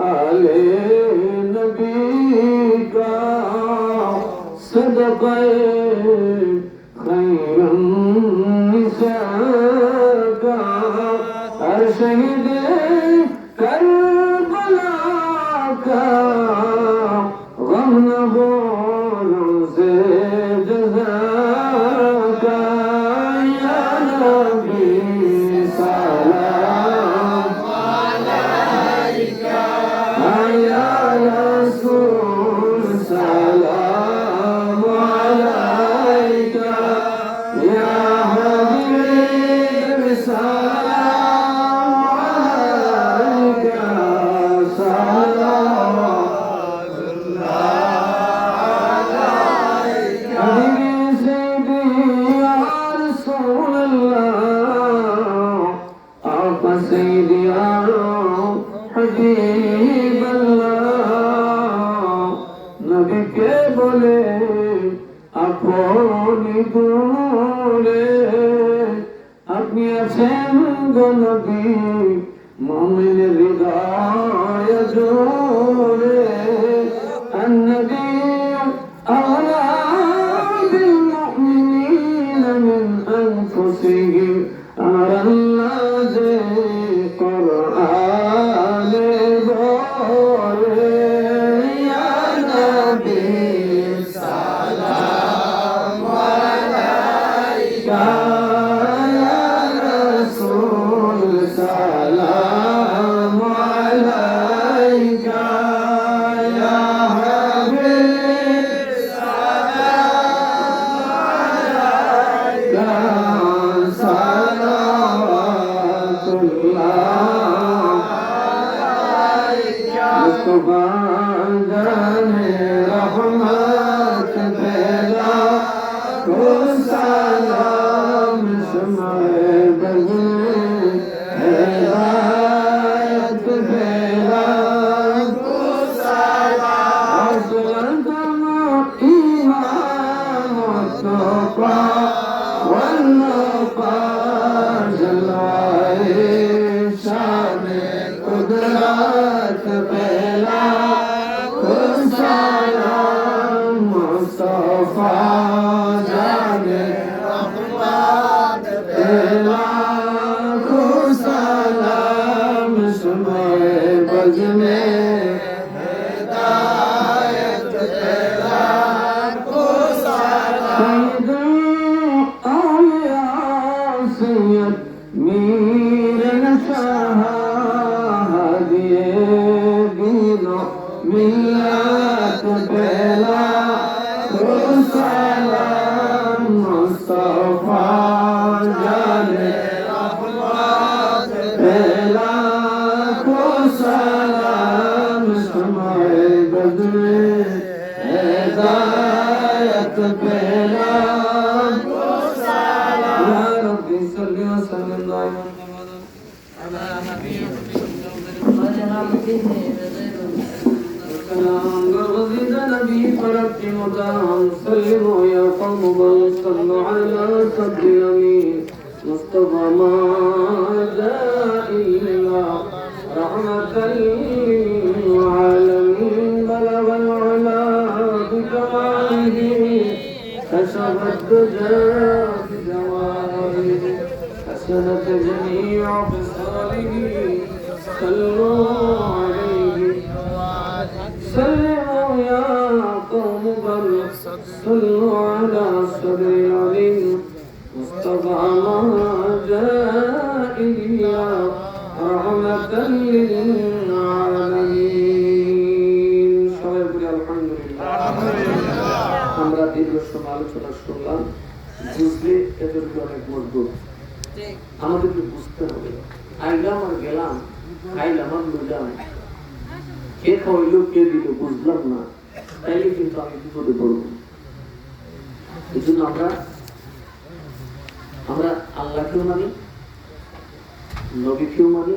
علي نبی کا صدقہ রে জানে Mustafa رحمة للعالمين بلغ العلا بكماله كسب الدجى بجواهره حسنت جميع خصاله صلى আমরা দীর্ঘ সময় আলোচনা শুনলাম। বুঝলে এদেরকে অনেক মজবুত। বুঝতে হবে। আইলাম আর গেলাম খাইলাম আর বুঝলাম কে খাইলো বুঝলাম না। তাইলে কিন্তু আমি বিপদে পড়ব। এই জন্য আমরা আমরা আল্লাহকেও মানি নবীকেও মানি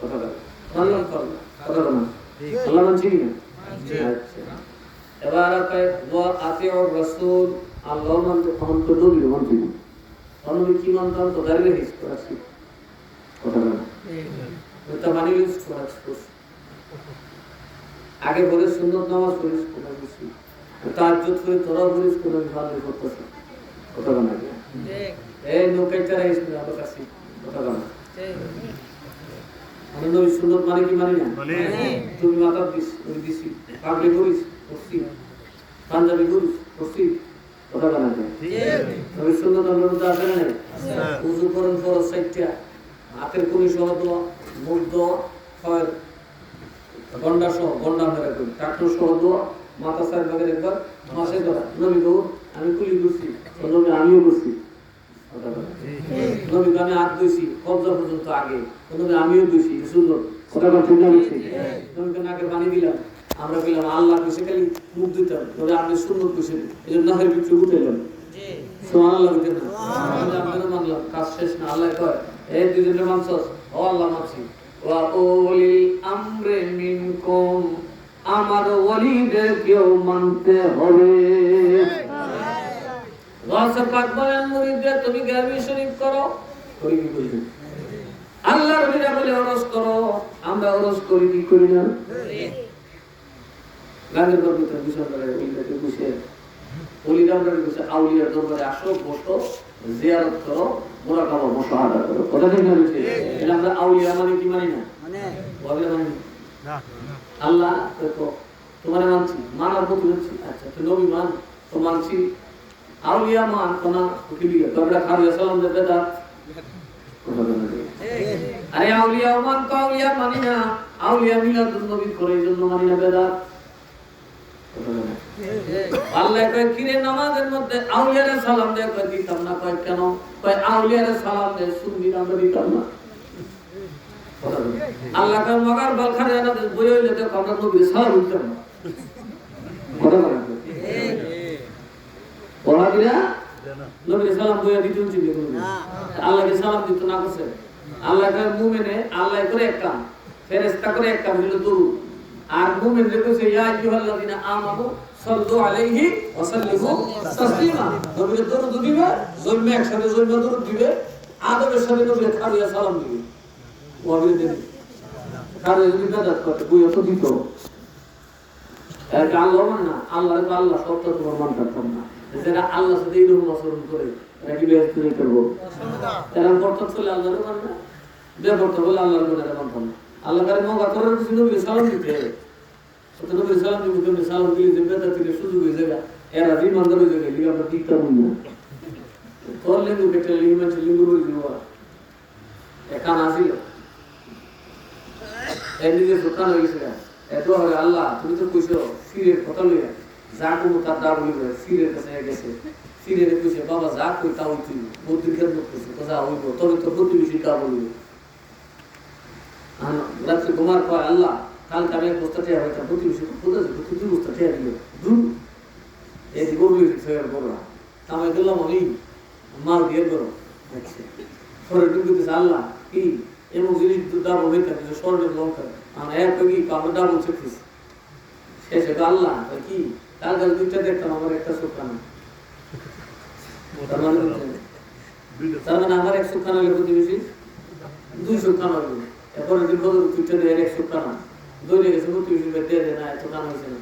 কথা বলা। করলাম কথা বলা আল্লাহ মানছি কি না আচ্ছা। এবার রাসূল আল্লাহ মানতে তো নবী মানতে তখন আমি কি মানতাম? তো দাঁড়িয়ে হিস করাচ্ছি কথা এটা মানি ইউজ করাচ্ছি আগে বলে সুন্দর নামাজ পড়িস কোনো কিছু তার জোট করে তোরা বলিস কোনো ভালো করতেছে কথা বলা। এই নৌকায় চারা না আমার কাছে কথা বলা। আমি নবী সুন্দর মানে কি মানি না? তুমি মাথা দিস আমি দিছি। পাগলি করিস করছি। পাঞ্জাবি করিস করছি। কথা বলা যায়। নবী সুন্দর আমার মধ্যে আছে না? উজু করেন ফরজ সাইটটা। হাতের কুনি সহ মুখ দোয়া গন্ডা সহ গন্ডা মেরে করি। ট্রাক্টর সহ দোয়া মাথা ভাগের একবার মাসে ধরা। নবী গৌর আমি কুলি করছি নবী আমিও করছি। নবীকে আমি হাত ধুইছি কবজা পর্যন্ত আগে। নবী আমিও ধুইছি সুন্দর কথা বলা ঠিক না বলছি নবীকে নাকে পানি দিলাম আমরা বললাম আল্লাহ কইছে খালি মুখ দিতাম নবী আপনি সুন্দর কইছে এই জন্য নাহের বিক্রি উঠেলাম সুবহানাল্লাহ বলতে না? আমরা মানলাম কাজ শেষ না আল্লাহ কয় এই দুজনে মানছস? ও আল্লাহ মানছি। ওয়া উলিল আমরে মিনকুম আমার ওলিদের কেউ মানতে হবে। গাছর পাক বলেন মুরিদদের তুমি গারবি শরীফ করো। করি কি করি আল্লাহর বিনা বলে ওরস করো। আমরা ওরস করি কি করি না? গানের গর্বিত বিষয় করে ওইটাকে বসে। অলিরা আমরা আউলিয়ার দরবারে আসো বসো জিয়ারত করো মোরা খাব মশাহাদা করো। কথা ঠিক না এটা আমরা আউলিয়া মানে কি মানি না? মানি? না। আল্লাহ দেখো তোমার মানছি মানার মতো আচ্ছা তো নবী মান তো মানছি। আউলিয়া কোনা উকিলিয়া তোমরা খাওয়া সালাম দেবে দা আরে আউলিয়া মান তো আউলিয়া মানি না, আউলিয়া মিলাদ নবী করে জন্য মানি না বেদাত আল্লাহ কয়, কিরে নামাজের মধ্যে আউলিয়ারে সালাম দেয় কয়, দিতাম না। কয়, কেন? কয়, আউলিয়ারে সালাম দেয় সুন্নি আমরা দিতাম না। আল্লাহ কয়, মগার বালখারে না বই হইলে তো আমরা নবী সালাম না কথা বলেন পড়া দিলা নবী সালাম বইয়া দিতে উচিত আল্লাহকে সালাম দিত না করছে। আল্লাহ কয় মুমিনে আল্লাহ করে এক কাম ফেরেশতা করে এক কাম আর মুমিন রে কইছে ইয়া আইয়ুহাল্লাযিনা আমানু সাল্লু আলাইহি ওয়া সাল্লিমু তাসলিমা। নবীর দরুদ দিবে জন্মে একসাথে জন্মে দরুদ দিবে আদবের সাথে নবীর খাড়িয়া সালাম দিবে। ওয়াবির দিবে খাড়িয়া যদি বেদাত করতে বইয়া তো দিত। এটা আল্লাহ মানে না আল্লাহ আল্লাহ সত্য তোমার মান করতাম না। যারা আল্লাহ সাথে এইরকম আচরণ করে এরা কি বেহেস্ত নিয়ে করব তারা বর্তমান চলে আল্লাহরে মান না বেবর্তমান বলে আল্লাহর মনে মানতাম আল্লাহ কারে মগা করার নবী সালাম দিতে নবী সালাম দিতে তুমি সালাম দিলে যে বেদা থেকে সুযোগ হয়ে যাবে, এরা দিন মানদার হয়ে যাবে লিগা আমরা টিকতাম না। তোর লিঙ্গু কেটে লিঙ্গু মানুষ লিঙ্গু বলে দিল একান আসিল এদিকে দোকান হয়ে গেছে এত আল্লাহ, তুমি তো কইছো ফিরের কথা লইয়া। কোনো তার দা বলি ফিরের কাছে গেছে। ফিরের কইছে, বাবা যা কই তা হইছি বুদ্ধির খেদমত করছে তো যা হইব, তবে তো প্রতিবেশী কা বলবে রাত্রে ঘুমার পর আল্লাহ কালকে আমি এক বস্তা টেয়া হইতাম প্রতিবেশী কোথায় তুই দুই বস্তা টেয়া দিল দুই এই যে গরু ফের বড় আমি গেলাম আমি মাল দিয়ে করো আচ্ছা। পরে ডুবে আল্লাহ, কি, এমন জিনিস থাকে যে স্বর্ণের লঙ্কা। আমি এক কি কাপড় ডাবল চেপিস শেষে তো আল্লাহ কি? কাছে দুইটা দেখতাম, আমার একটা তার মানে মানে আমার এক দুই দুইটা দিয়ে এক গেছে দিয়ে না, এত হয়েছে না।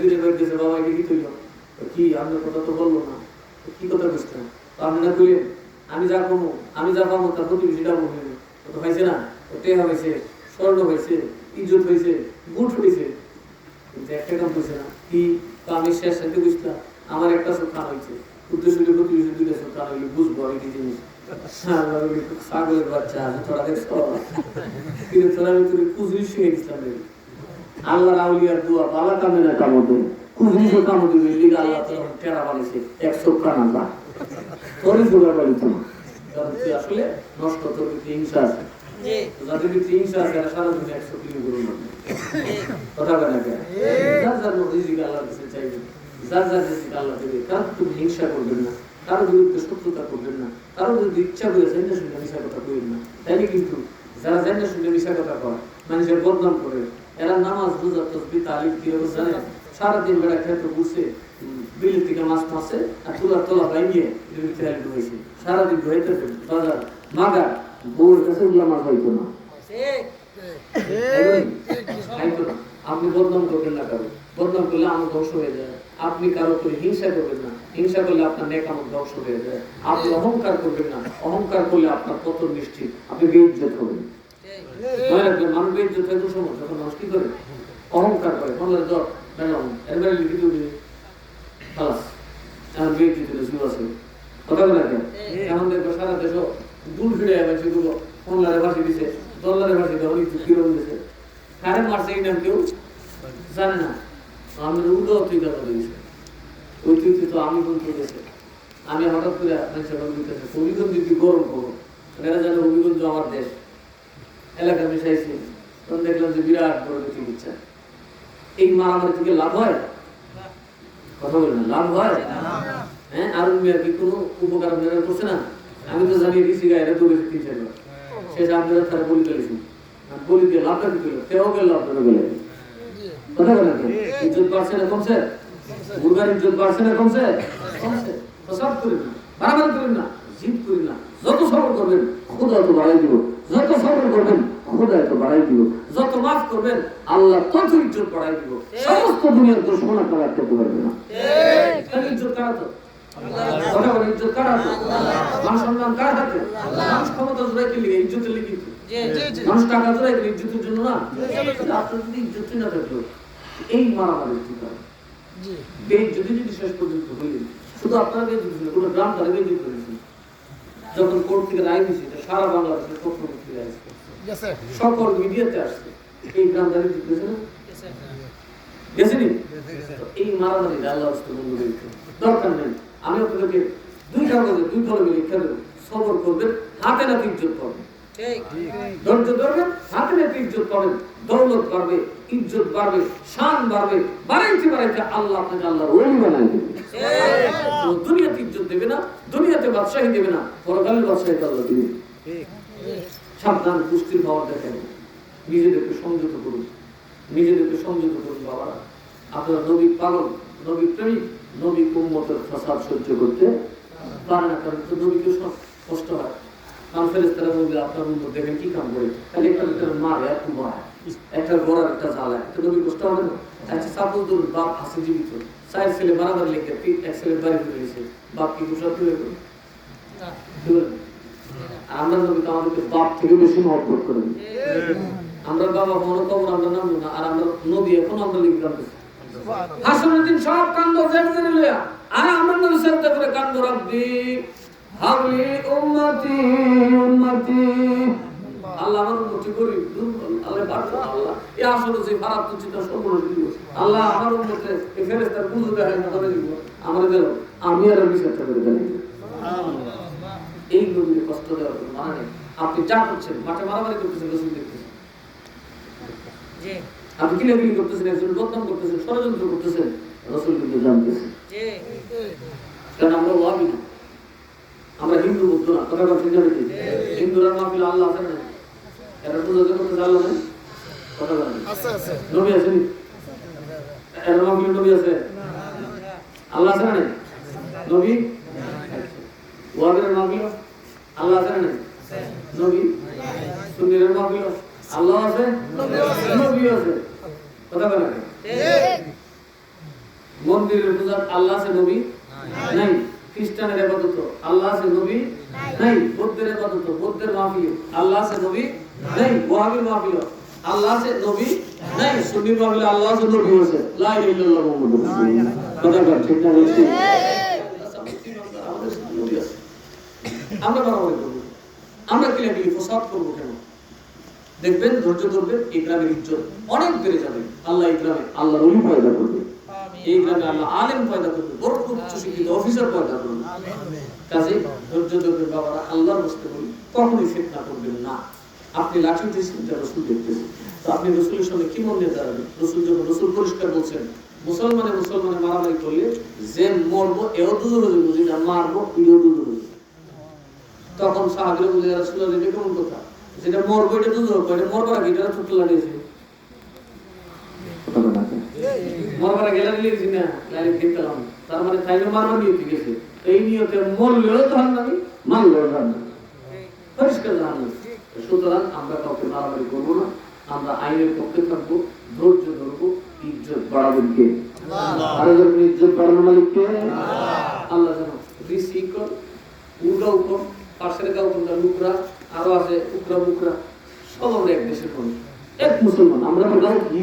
ফিরে বের বাবা কি তুইল কি কথা তো বলল না। কি কথা বুঝতেন তো আপনি না আমি যা কমো, আমি যা পাবো তার প্রতিবেশীটা তো হয়েছে না তো টেহা হয়েছে স্বর্ণ হয়েছে ইজ্জত হয়েছে বুট হয়েছে কিন্তু একটা কাম হয়েছে না কি তো আমি শেষ সাথে বুঝলাম আমার একটা সুখান হয়েছে উদ্দেশ্য দুইটা সুখান হইলে বুঝব এই কি জিনিস। আল্লাহ বলি, ছাগলের বাচ্চা তোরা দেখছ? কিন্তু তোরা ভিতরে কুজুরি শিখে দিচ্ছিলাম রে। আল্লাহর দোয়া বালা কামে না কামো দেবে কুজুরি দিবে লিগা আল্লাহ তোর টেরা বানিয়েছে একশো কানা বা। তোরই জোগাড় বাড়ি তো কারণ তুই আসলে নষ্ট তোর ভিতরে হিংসা আছে। যাদের ভিতরে হিংসা আছে সারা একশো কিলো করে কথা কেন? যার যার রিজিক আল্লাহর কাছে চাইবে। যার যার রিজিক আল্লাহ দেবে কারও তুমি হিংসা করবেন না কারও বিরুদ্ধে শত্রুতা করবেন না কারও যদি ইচ্ছা করে জানা শুনে মিশা কথা কইবেন না। তাইলে কিন্তু যারা জানা শুনে মিশা কথা কয় মানুষের বদনাম করে এরা নামাজ রোজা তসবি তালিম কি জানে সারাদিন বেড়া খেতে বসে বিলের থেকে মাছ মাসে আর তুলার তলা খেয়াল হয়েছে সারাদিন ধুয়েতে বাজার মাগা বউয়ের কাছে উল্লা মাছ হইতো না। আপনি বদনাম করবেন না কারও। বদনাম করলে আমার ধ্বংস হয়ে যায়। আপনি কারও করে হিংসা করবেন না। হিংসা করলে আপনার নেক আমার ধ্বংস হয়ে যায়। আপনি অহংকার করবেন না। অহংকার করলে আপনার কত নিশ্চিত আপনি বেইজ্জত হবেন। অহংকার ভাসি দিছে দিছে। মারছে কেউ জানে না। আমি উল্টো তুই কথা দিয়েছে। ওই তুই তো আমি গেছে আমি হঠাৎ করে মানুষের দিতেছে হবিগঞ্জ গরম করব এরা জানে হবিগঞ্জ আমার দেশ। এলাকা মিশাইছি তখন দেখলাম যে বিরাট বড় এই মারামারি থেকে লাভ হয়? কথা বলে লাভ হয়? হ্যাঁ আর মেয়ের কি কোনো উপকার করছে না? আমি তো জানি ঋষি গায়ে তিন চারবার শেষ আপনারা তারা বলি আর বলি দিয়ে লাভটা কি করল কেউ গেল আপনারা গেলে কথা বলেন ইজ্জত বাড়ছে না কমছে? মুরগার ইজ্জত বাড়ছে না কমছে? কমছে। প্রসাদ করেন না বাড়াবাড়ি করেন না জিদ করেন না যত সবর করবেন খোদা তো বাড়াই দিব। যত সবর করবেন খোদা তো বাড়াই দিব। যত মাফ করবেন আল্লাহ তত ইজ্জত বাড়াই দিব। সমস্ত দুনিয়ার দুশ্মন আপনারা আটকাতে পারবে না। ইজ্জত কারা তো? কথা ইজ্জত কারা তো? মান সম্মান কার মানুষ ক্ষমতা জোড়াই কি লিগে ইজ্জতের লিগে কিন্তু। মানুষ টাকা জোড়াই দিলে ইজ্জতের জন্য না? আপনার যদি ইজ্জতই না থাকল এই মারামারি কি করে বেইজ্জতি যদি শেষ পর্যন্ত হইলেন শুধু আপনারা না পুরো গ্রাম তারা যখন কোর্ট থেকে রায় দিয়েছে এটা সারা বাংলাদেশের থেকে আসছে সকল মিডিয়াতে আসছে এই গ্রাম তারা না? গেছেনি এই মারামারি আল্লাহ আসতে বন্ধ করেছে দরকার নেই। আমি আপনাদেরকে দুই কাগজে দুই কলমে লিখে দেবো। সবর করবেন হাতে নাতে ইজ্জত করবেন ধৈর্য ধরবেন হাতে নাতে ইজ্জত করবেন দৌলত বাড়বে ইজ্জত বাড়বে শান বাড়বে বাড়াইতে বাড়াইতে আল্লাহ আপনাকে আল্লাহর ওলি বানাই দেবে দুনিয়াতে ইজ্জত দেবে না দুনিয়াতে বাদশাহী দেবে না পরকালের বাদশাহী আল্লাহ দিবে সাবধান কুস্তির পাওয়ার দেখেন নিজেদেরকে সংযত করুন। নিজেদেরকে সংযত করুন বাবারা। আপনারা নবী পালন নবী প্রেমিক নবী উম্মতের ফাসাদ সহ্য করতে পারে না কারণ তো নবীকে কষ্ট হয়। কারণ ফেরেস্তারা বলবে আপনার দেখেন কি কাম করে। তাহলে একটা একটা মারে মারে একটা গড়ার একটা জ্বালায় একটা নবী কষ্ট হবে না? আচ্ছা সাপোজ ধরুন বাপ আছে জীবিত। চার ছেলে লেগে এক ছেলে বাপ কি কুসা তুলে আমরা নবী আমাদেরকে বাপ থেকে বেশি মহব্বত করেন আমরা বাবা খবর আমরা নামবো না আর আমরা নবী এখন আমরা লিখে কান্দতেছি হাসনের দিন সব কান্দ জেনে জেনে লইয়া আর আমরা নবী সাথে করে কান্দ হাবলি উম্মতি উম্মতি। আল্লাহ আমার উন্নতি করি আল্লাহ বাড়তো আল্লাহ। এই আসলে যে খারাপ চিন্তা সর্বনাশ দিব। আল্লাহ আমার উন্নতে এই ফেরেস্তার দেখায় না করে দিব। আমার গেল আমি আর করে এই কষ্ট দেওয়ার কোনো মানে নেই। আপনি যা করছেন মাঠে মারামারি করতেছেন রসুল দেখতেছেন। আপনি করতেছেন একজন বদনাম করতেছেন ষড়যন্ত্র করতেছেন রসুল কিন্তু জানতেছেন। কারণ আমরা ওয়াবি না। আমরা হিন্দু বুদ্ধ না কথা কথা জানি হিন্দুরা মাহফিল আল্লাহ আছে না? এরা পূজা করতে আল্লাহ নেই কথা বলেন। নবী আছে এরা মাহফিল নবী আছে? আল্লাহ আছে না? নবী? ওয়াবের মাহফিল? আল্লাহ আছে না? নবী? সুন্নিরের মাহফিল? আল্লাহ আছে? নবী আছে। কথা বলেন। মন্দিরের পূজা আল্লাহ আছে নবী? নাই। খ্রিস্টানের আবাদত আল্লাহ আছে নবী নাই, বৌদ্ধের আবাদত বৌদ্ধের মাহফিল। আল্লাহ আছে নবী নাই, ওয়াহাবির মাহফিল। আল্লাহ আছে নবী নাই আল্লাহ আছে নবী আছে। লা ইলাহা ইল্লাল্লাহ মুহাম্মাদুর রাসূলুল্লাহ। কথা ঠিক না বলছি। আমরা আমরা ফসাদ করব কেন? দেখবেন, ধৈর্য ধরবেন এই ইজ্জত অনেক বেড়ে যাবে। আল্লাহ এই গ্রামে আল্লাহর অলি পয়দা করবে। আলেম পয়দা বড় অফিসার পয়দা কাজে ধৈর্য বাবারা বসতে বলি, কখনোই ফিতনা করবেন না। আপনি লাঠি উঠেছেন যা রসুল দেখতেছেন তো আপনি রসুলের সঙ্গে কি মন দাঁড়াবেন? রসুল যখন রসুল পরিষ্কার বলছেন, মুসলমানে মুসলমানে মারামারি করলে যে মরবো, এও হয়ে যাবে যেটা মারবো এও তখন সাহাবিরা বলে কেমন কথা? যেটা মরবো, এটা হবে, এটা মরবার আগে এটা মরবার আগে লাগলে গেছি না লাইন খেতাম তার মানে তাইলে মারবার নিয়ে গেছে এই নিয়তে মরলেও তো হার নামি মারলেও হার নামি পরিষ্কার জানানো সুতরাং আমরা কাউকে মারামারি করব না আমরা আইনের পক্ষে থাকব ধৈর্য ধরবো ইজ্জত বাড়াবেন কে? আরও যখন ইজ্জত বাড়ানো মালিককে আল্লাহ। জানো। রিসি কর? উল্টা উপর পাশের গাও কোনটা লুকরা আরও আছে উকরা মুকরা সব আমরা এক দেশের মানুষ। এক মুসলমান আমরা গাও কি?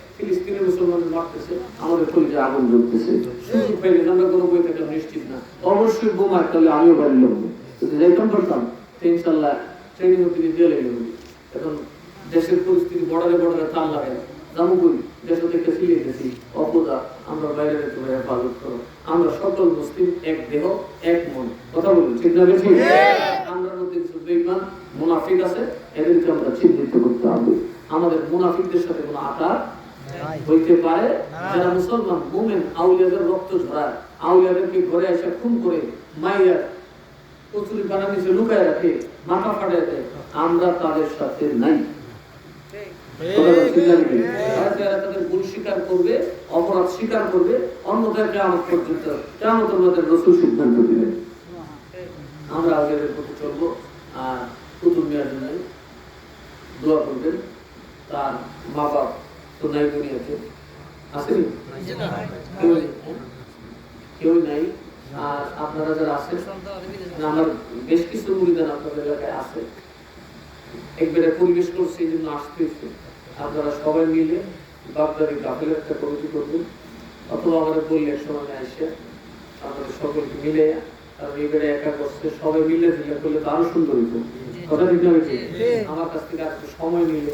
ফিলিস্তিনের মুসলমানের মারতেছে আমাদের কলিজে আগুন জ্বলতেছে। সুযোগ পাইলে আমরা কোনো বই থেকে নিশ্চিত না। অবশ্যই বোমা তাহলে আমিও বাড়ি লাগবো যদি যাইতাম পারতাম ইনশাল্লাহ ট্রেনিং অব্দি জেলে গেল এখন দেশের পরিস্থিতি বর্ডারে বর্ডারে টান লাগে জামু করি দেশ থেকে ফিরে অপদা আমরা বাইরে তোমরা হেফাজত করো। আমরা সকল মুসলিম এক দেহ এক মন। কথা বলুন ঠিক না বেশি? আমরা মধ্যে কিছু বেইমান মুনাফিক আছে এদেরকে আমরা চিহ্নিত করতে হবে। আমাদের মুনাফিকদের সাথে কোনো আকার হইতে পারে যারা মুসলমান, মুমেন, আউলিয়াদের রক্ত ঝরায় আউলিয়াদেরকে ঘরে এসে খুন করে মাইয়া কচুরি পানা নিচে লুকায় রাখে, মাথা ফাটায় দেয়? আমরা তাদের সাথে নাই। তার মা বাপ কেউ? কেউ নাই। আর আপনারা যারা আছেন আমার বেশ কিছু মুড়িদান আপনাদের এলাকায় আছে। একবারে পরিবেশ করছে এই জন্য আসতেছে। আপনারা সবাই মিলে বাগদারি একটা কমিটি করবেন। অথবা আমাদের সময় আসে আপনাদের সকলকে মিলে কারণ এবারে একা করছে সবাই মিলে করলে তো আরও সুন্দর হইতো। কথা না আমার কাছ থেকে আর একটু সময় নিলে